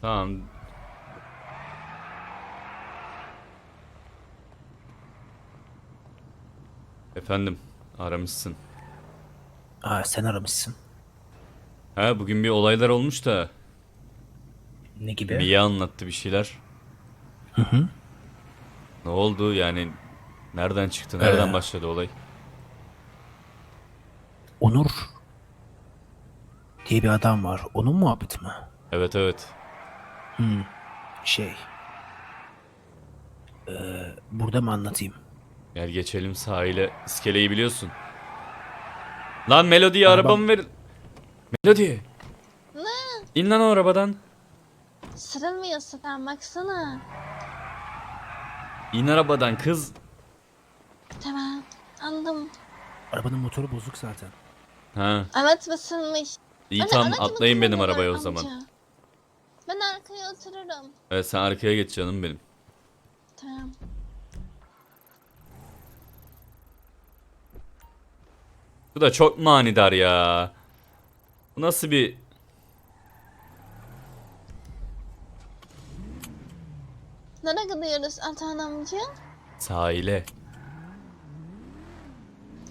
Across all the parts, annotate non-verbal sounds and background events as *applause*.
Tamam. Efendim, aramışsın. Aa sen aramışsın. Ha bugün bir olaylar olmuş da Ne gibi? Mia anlattı bir şeyler. Hı hı. Ne oldu yani nereden çıktı, nereden Ee, başladı olay? Onur diye bir adam var. Onun muhabbeti mi? Evet evet. Şey. Ee, burada mı anlatayım? Gel geçelim sahile. İskeleyi biliyorsun. Lan Melody'ye Arabam- arabamı ver. Melody. Ne? İn lan o arabadan. Sırılmıyor zaten baksana. İn arabadan kız. Tamam anladım. Arabanın motoru bozuk zaten. Ha. Evet basılmış. İyi Anne, tamam aracımı atlayın benim kullanıyorlar arabaya o amca. zaman. Ben arkaya otururum. Evet sen arkaya geç canım benim. Tamam. Bu da çok manidar ya. Bu nasıl bir... Nereye gidiyoruz Atan amca? Sahile.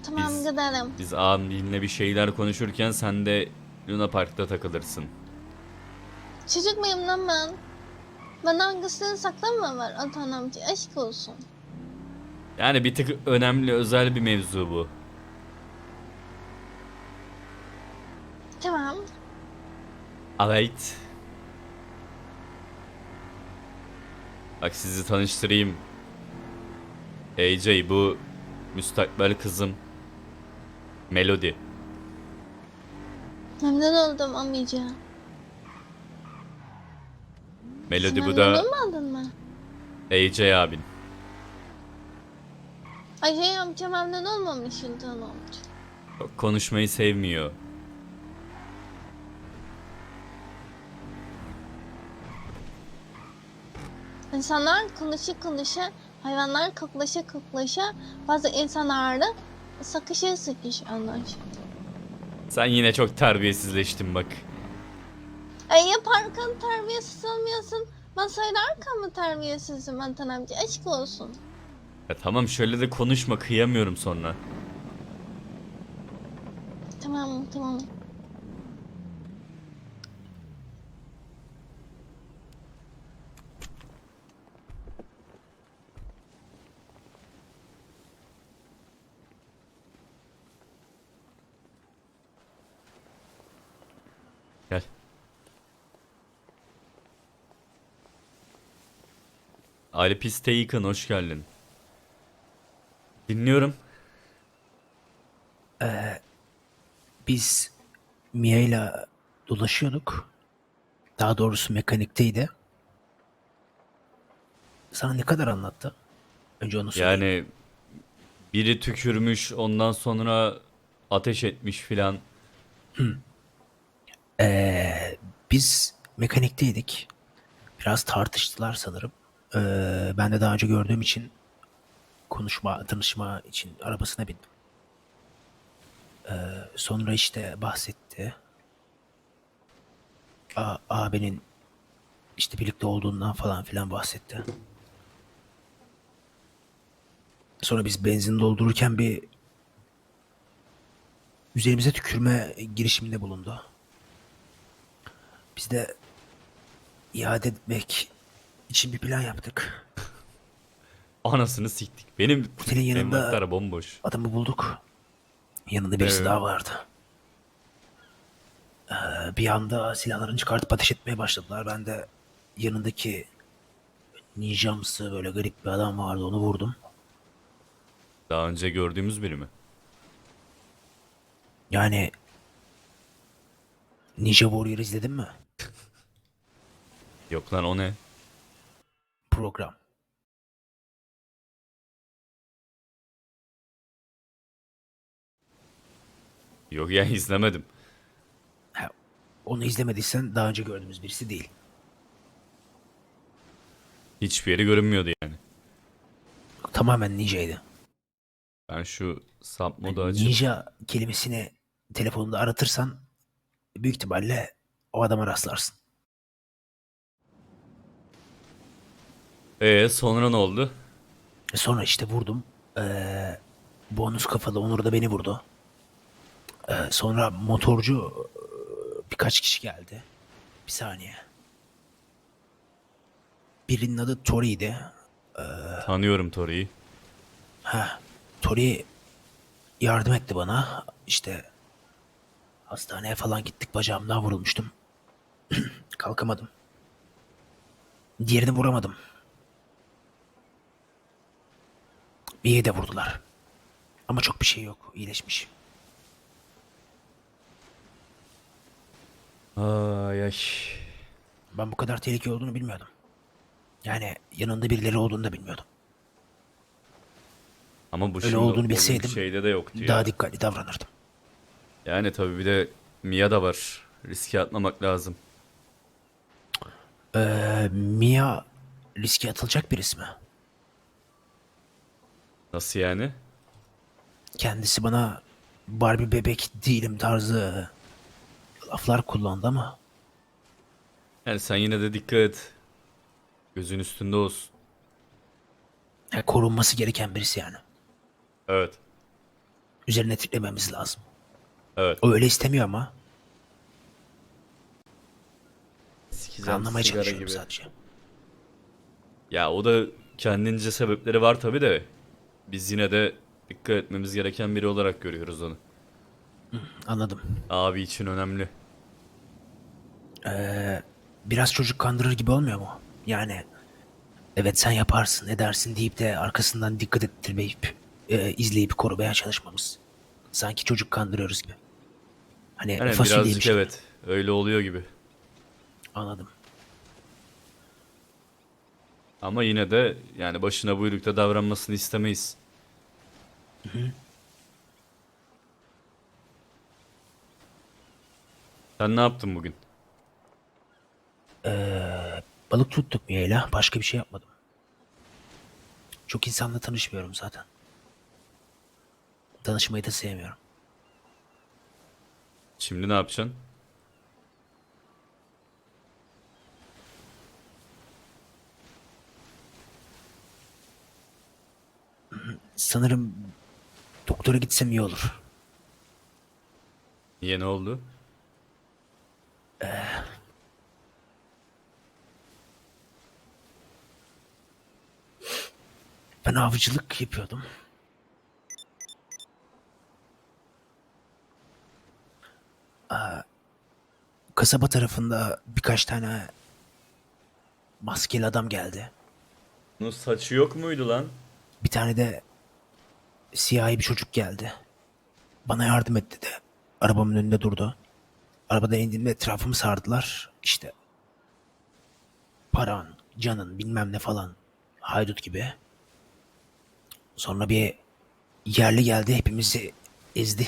Tamam Biz- gidelim. Biz abimle bir şeyler konuşurken sen de Luna Park'ta takılırsın. Çocuk muyum lan ben? Benden gizli saklama var Atan amca. Aşk olsun. Yani bir tık önemli özel bir mevzu bu. Tamam. Evet. Bak sizi tanıştırayım. AJ bu müstakbel kızım. Melody. Memnun oldum amca. Melody bu da Memnun mu oldun mu? AJ abin. Ay şey amca memnun olmamış Atan amca. Konuşmayı sevmiyor. İnsanlar konuşa konuşa, hayvanlar koklaşa koklaşa, bazı insanlar da sakışa sıkış anlaşıyor. Sen yine çok terbiyesizleştin bak. Yaparken terbiyesiz olmuyorsun. Ben söylerken mi terbiyesizim Antan amca? Aşk olsun. Ya tamam şöyle de konuşma kıyamıyorum sonra. Tamam tamam. Gel. Ali Piste Yıkın hoş geldin. Dinliyorum. Biz Mia ile dolaşıyorduk. Daha doğrusu mekanikteydi. Sana ne kadar anlattı? Önce onu söyle. Yani biri tükürmüş ondan sonra ateş etmiş filan. Ee, biz mekanikteydik. Biraz tartıştılar sanırım. Ee, ben de daha önce gördüğüm için konuşma, tanışma için arabasına bindim. Ee, sonra işte bahsetti. A, abinin işte birlikte olduğundan falan filan bahsetti. Sonra biz benzin doldururken bir üzerimize tükürme girişiminde bulundu. Biz de iade etmek için bir plan yaptık. Anasını siktik. Benim Otelin yanında- envanter bomboş. Adamı bulduk. Yanında birisi Evet. daha vardı. Ee, bir anda silahlarını çıkartıp ateş etmeye başladılar. Ben de yanındaki ninjamsı böyle garip bir adam vardı onu vurdum. Daha önce gördüğümüz biri mi? Yani Ninja Warrior izledin mi? Yok lan o ne? Program. Yok ya *laughs* izlemedim. Ha, onu izlemediysen daha önce gördüğümüz birisi değil. Hiçbir yeri görünmüyordu yani. Tamamen ninjaydı. Ben şu sub modu açıp Ninja kelimesini telefonunda aratırsan büyük ihtimalle o adama rastlarsın. Ee sonra ne oldu? E Sonra işte vurdum. Ee, bonus kafalı Onur da beni vurdu. Ee, sonra motorcu e, birkaç kişi geldi. Bir saniye. Birinin adı Tori'ydi. Tanıyorum Tori'yi. Ha, Tori yardım etti bana. İşte hastaneye falan gittik. Bacağımdan vurulmuştum. *clears throat* Kalkamadım. Diğerini vuramadım. Bir de vurdular. Ama çok bir şey yok. İyileşmiş. Ay ay. Ben bu kadar tehlikeli olduğunu bilmiyordum. Yani yanında birileri olduğunu da bilmiyordum. Ama bu Öyle şimdi olduğunu bilseydim şeyde de yoktu ya. Daha dikkatli davranırdım. Yani tabii bir de Mia da var. Riske atmamak lazım. Ee, Mia riske atılacak birisi mi? Nasıl yani? Kendisi bana Barbie bebek değilim tarzı laflar kullandı ama Yani sen yine de dikkat et. Gözün üstünde olsun. ya korunması gereken birisi yani. Evet. Üzerine titlememiz lazım. Evet. O öyle istemiyor ama Sikeceğim anlamaya sigara çalışıyorum gibi. sadece. Ya o da kendince sebepleri var tabii de. Biz yine de dikkat etmemiz gereken biri olarak görüyoruz onu. Anladım. Abi için önemli. Biraz çocuk kandırır gibi olmuyor mu? Yani evet sen yaparsın edersin deyip de arkasından dikkat ettirmeyip e, izleyip korumaya çalışmamız. Sanki çocuk kandırıyoruz gibi. Hani Yani fasulyeymiş birazcık gibi. evet. Öyle oluyor gibi. Anladım. Ama yine de yani başına buyrukta davranmasını istemeyiz. Sen ne yaptın bugün? Balık tuttuk Mia'yla. Başka bir şey yapmadım. Çok insanla tanışmıyorum zaten. Tanışmayı da sevmiyorum. Şimdi ne yapacaksın? Sanırım doktora gitsem iyi olur. Niye ne oldu? Ben avcılık yapıyordum. Aa, kasaba tarafında birkaç tane maskeli adam geldi. Bunun saçı yok muydu lan? Bir tane de siyahi bir çocuk geldi. Bana yardım etti de. Arabamın önünde durdu. Arabadan indiğimde etrafımı sardılar. İşte paran, canın bilmem ne falan. Haydut gibi. Sonra bir yerli geldi hepimizi ezdi.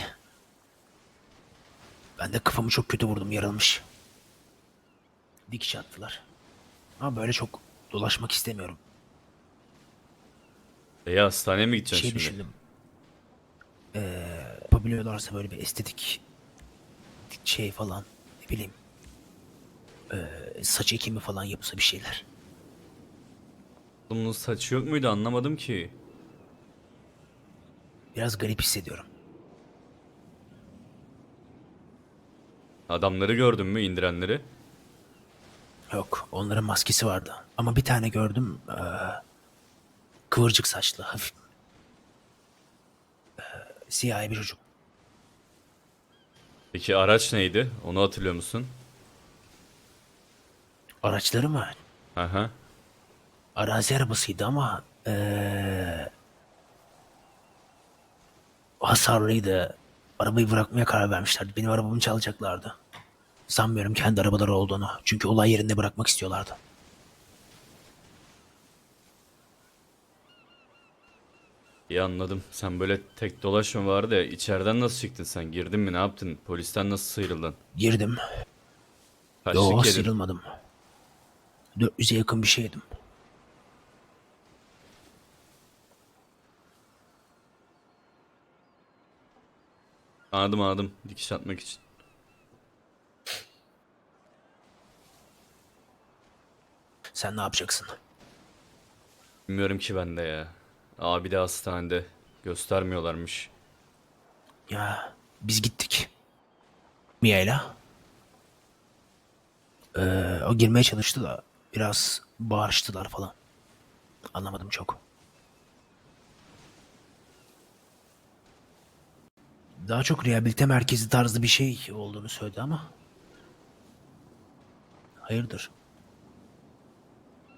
Ben de kafamı çok kötü vurdum yarılmış. Dikiş attılar. Ama böyle çok dolaşmak istemiyorum. E ya hastaneye mi gideceksin şey şimdi? düşündüm. Ee, yapabiliyorlarsa böyle bir estetik şey falan ne bileyim ee, saç ekimi falan yapsa bir şeyler. Bunun saçı yok muydu anlamadım ki. Biraz garip hissediyorum. Adamları gördün mü indirenleri? Yok onların maskesi vardı. Ama bir tane gördüm ee, kıvırcık saçlı hafif siyahi bir çocuk. Peki araç neydi? Onu hatırlıyor musun? Araçları mı? Aha. Arazi arabasıydı ama ee, hasarlıydı. Arabayı bırakmaya karar vermişlerdi. Benim arabamı çalacaklardı. Sanmıyorum kendi arabaları olduğunu. Çünkü olay yerinde bırakmak istiyorlardı. İyi anladım. Sen böyle tek dolaşma vardı ya. İçeriden nasıl çıktın sen? Girdin mi? Ne yaptın? Polisten nasıl sıyrıldın? Girdim. Kaçlık Yo yedin? sıyrılmadım. 400'e yakın bir şeydim. Anladım anladım. Dikiş atmak için. Sen ne yapacaksın? Bilmiyorum ki ben de ya. Abi de hastanede. Göstermiyorlarmış. Ya biz gittik. Mia'yla. Ee, o girmeye çalıştı da biraz bağırıştılar falan. Anlamadım çok. Daha çok rehabilite merkezi tarzı bir şey olduğunu söyledi ama. Hayırdır?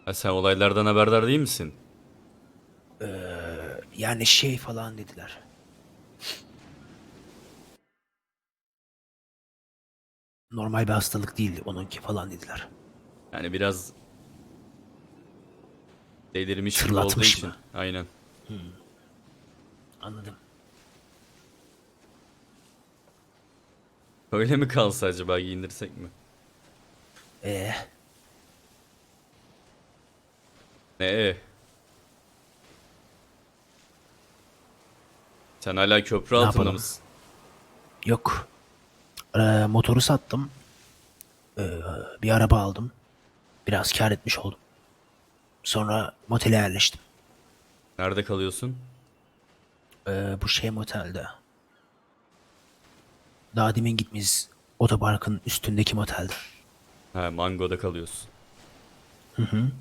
Ha, sen olaylardan haberdar değil misin? Yani şey falan dediler. Normal bir hastalık değil onunki falan dediler. Yani biraz delirmiş gibi olduğu Tırlatmış için. mı? Aynen. Anladım. Öyle mi kalsa acaba giyindirsek mi? Ee, Ne? Sen hala köprü Ne altında yapalım? mısın? yok. Ee, motoru sattım. Ee, bir araba aldım. Biraz kar etmiş oldum. Sonra motele yerleştim. Nerede kalıyorsun? Ee, bu şey motelde. Daha demin gitmiş otoparkın üstündeki motelde. Ha, Mango'da kalıyorsun.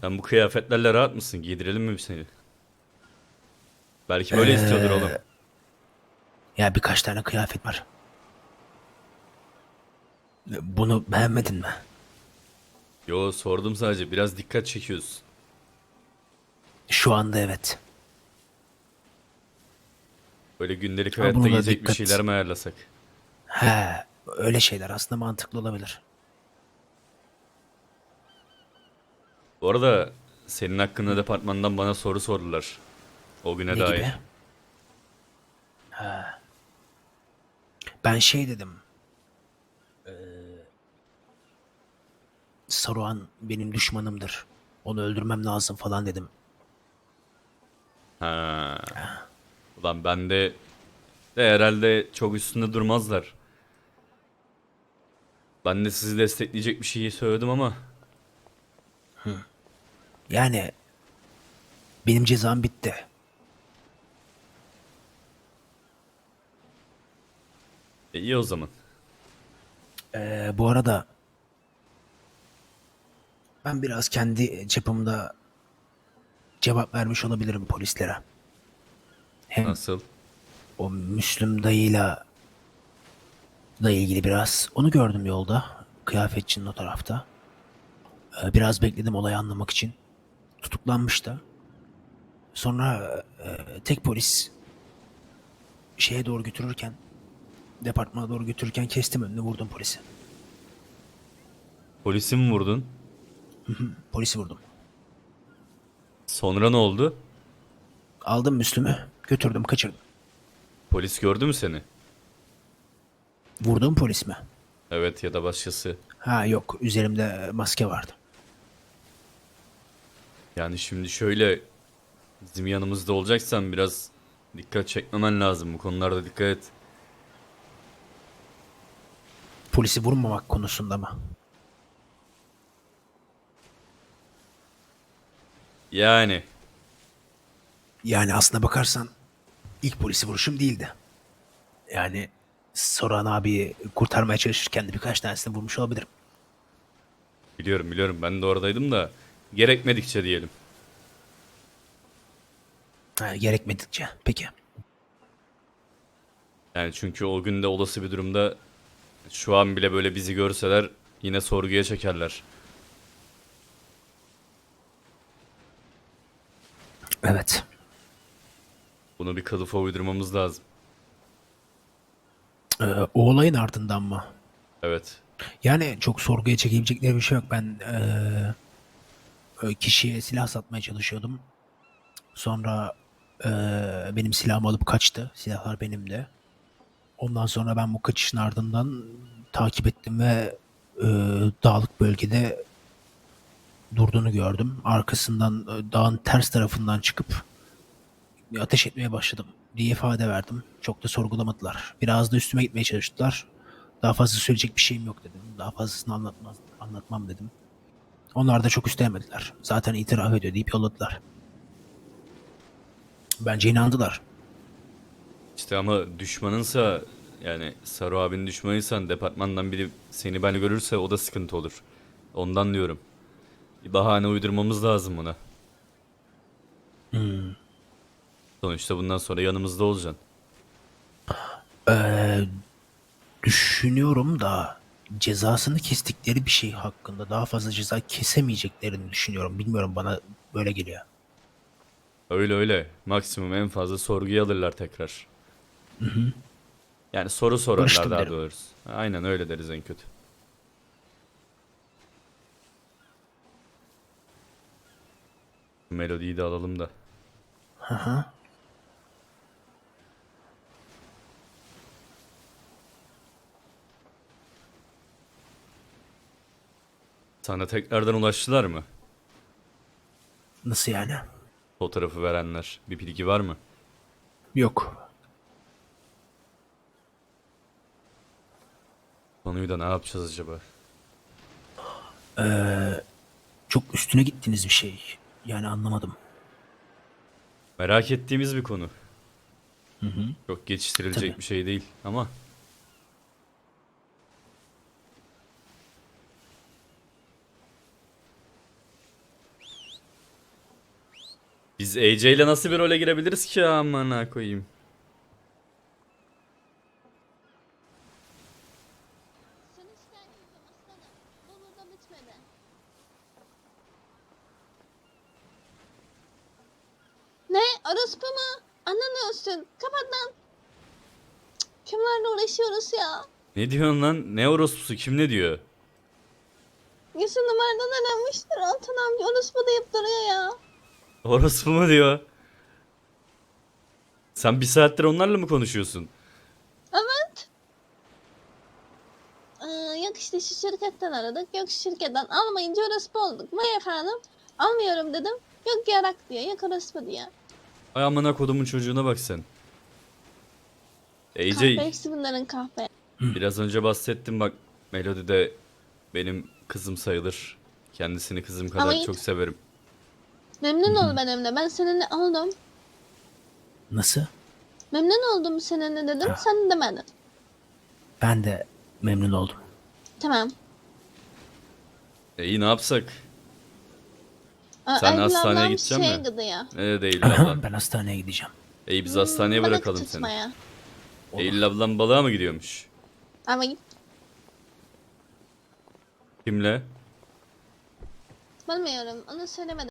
Sen bu kıyafetlerle rahat mısın? Giydirelim mi seni? Belki böyle istiyordur oğlum. Ya birkaç tane kıyafet var. Bunu beğenmedin mi? Yo sordum sadece. Biraz dikkat çekiyorsun. Şu anda evet. Böyle gündelik Ha, hayatta buna da yiyecek bir dikkat. şeyler mi ayarlasak? He, öyle şeyler aslında mantıklı olabilir. Bu arada senin hakkında departmandan bana soru sordular. O güne Ne dair. gibi? He. Ben şey dedim. Ee, Saruhan benim düşmanımdır. Onu öldürmem lazım falan dedim. Ha. Ulan ben de de herhalde çok üstünde durmazlar. Ben de sizi destekleyecek bir şeyi söyledim ama Yani benim cezam bitti. E, iyi o zaman. Ee, bu arada ben biraz kendi çapımda cevap vermiş olabilirim polislere. Hem Nasıl? o Müslüm dayıyla da ilgili biraz. Onu gördüm yolda. Kıyafetçinin o tarafta. Ee, biraz bekledim olayı anlamak için. Tutuklanmış da. Sonra e, tek polis şeye doğru götürürken departmana doğru götürürken kestim önünü vurdum polisi. Polisi mi vurdun? Polisi vurdum. Sonra ne oldu? Aldım Müslüm'ü götürdüm kaçırdım. Polis gördü mü seni? Vurduğum polis mi? Evet ya da başkası. Ha yok üzerimde maske vardı. Yani şimdi şöyle bizim yanımızda olacaksan biraz dikkat çekmemen lazım bu konularda dikkat et. Polisi vurmamak konusunda mı? Yani Yani aslına bakarsan ilk polisi vuruşum değildi. Yani Soran abi kurtarmaya çalışırken de birkaç tanesini vurmuş olabilirim. biliyorum biliyorum ben de oradaydım da gerekmedikçe diyelim. Ha, gerekmedikçe. Peki. Yani çünkü o günde olası bir durumda şu an bile böyle bizi görseler yine sorguya çekerler. Evet. Bunu bir kılıfa uydurmamız lazım. Ee, o olayın ardından mı? Evet. Yani çok sorguya çekebilecekleri bir şey yok. Ben eee, kişiye silah satmaya çalışıyordum. Sonra eee, benim silahımı alıp kaçtı. Silahlar benim de. Ondan sonra ben bu kaçışın ardından takip ettim ve eee, dağlık bölgede durduğunu gördüm. Arkasından e, dağın ters tarafından çıkıp ateş etmeye başladım diye ifade verdim. Çok da sorgulamadılar. Biraz da üstüme gitmeye çalıştılar. Daha fazla söyleyecek bir şeyim yok dedim. Daha fazlasını anlatmaz, anlatmam dedim. Onlar da çok üstelenemediler. Zaten itiraf ediyor deyip yolladılar. Bence inandılar. İşte ama düşmanınsa yani Saru abinin düşmanıysan departmandan biri seni ben görürse o da sıkıntı olur. Ondan diyorum. Bir bahane uydurmamız lazım buna. Sonuçta bundan sonra yanımızda olacaksın. Ee, düşünüyorum da cezasını kestikleri bir şey hakkında daha fazla ceza kesemeyeceklerini düşünüyorum. Bilmiyorum bana böyle geliyor. Öyle öyle. Maksimum en fazla sorguya alırlar tekrar. Yani soru sorarlar Barıştım daha derim. doğrusu. Aynen öyle deriz en kötü. Melodiyi de alalım da. Hı hı. Sana tekrardan ulaştılar mı? Nasıl yani? Fotoğrafı verenler. Bir bilgi var mı? Yok. Konuyu da ne yapacağız acaba? Çok üstüne gittiğiniz bir şey. Yani anlamadım. Merak ettiğimiz bir konu. Çok geçiştirilecek Tabii. bir şey değil ama Biz AJ ile nasıl bir role girebiliriz ki amına koyayım? Seni şikayet edeceğim aslanım. Bu burada bitmedi. Ne? Orospu mu? Anlamıyorsun. Kapat lan. Kimlerle uğraşıyoruz ya? Ne diyorsun lan? Ne orospusu? Kim ne diyor? Gülsün numaradan aranmıştır. Altan amca orospu deyip duruyor ya. Orospu mu diyor? Sen bir saattir onlarla mı konuşuyorsun? Evet. Ee, yok işte şu şirketten aradık. Yok şu şirketten almayınca orospu olduk. Vay efendim. Almıyorum dedim. Yok yarak diyor. Yok orospu diyor. Ay amına kodumun çocuğuna bak sen. AJ Kahve hepsi bunların kahve. Biraz önce bahsettim bak Melody de benim kızım sayılır. Kendisini kızım kadar Ama- çok severim. Memnun ol benimle. Ben seninle oldum. Nasıl? Memnun oldum seninle dedim. Sen demedin. Ben de memnun oldum. Tamam. E iyi ne yapsak? Aa, Sen Aygül hastaneye ablam gideceksin şeye mi? gidiyor. Ne değil abla. ben hastaneye gideceğim. İyi biz hastaneye Balık bırakalım seni. tutmaya. Eylül ablam balığa mı gidiyormuş? Ama git. Kimle? Bilmiyorum. Onu söylemedim.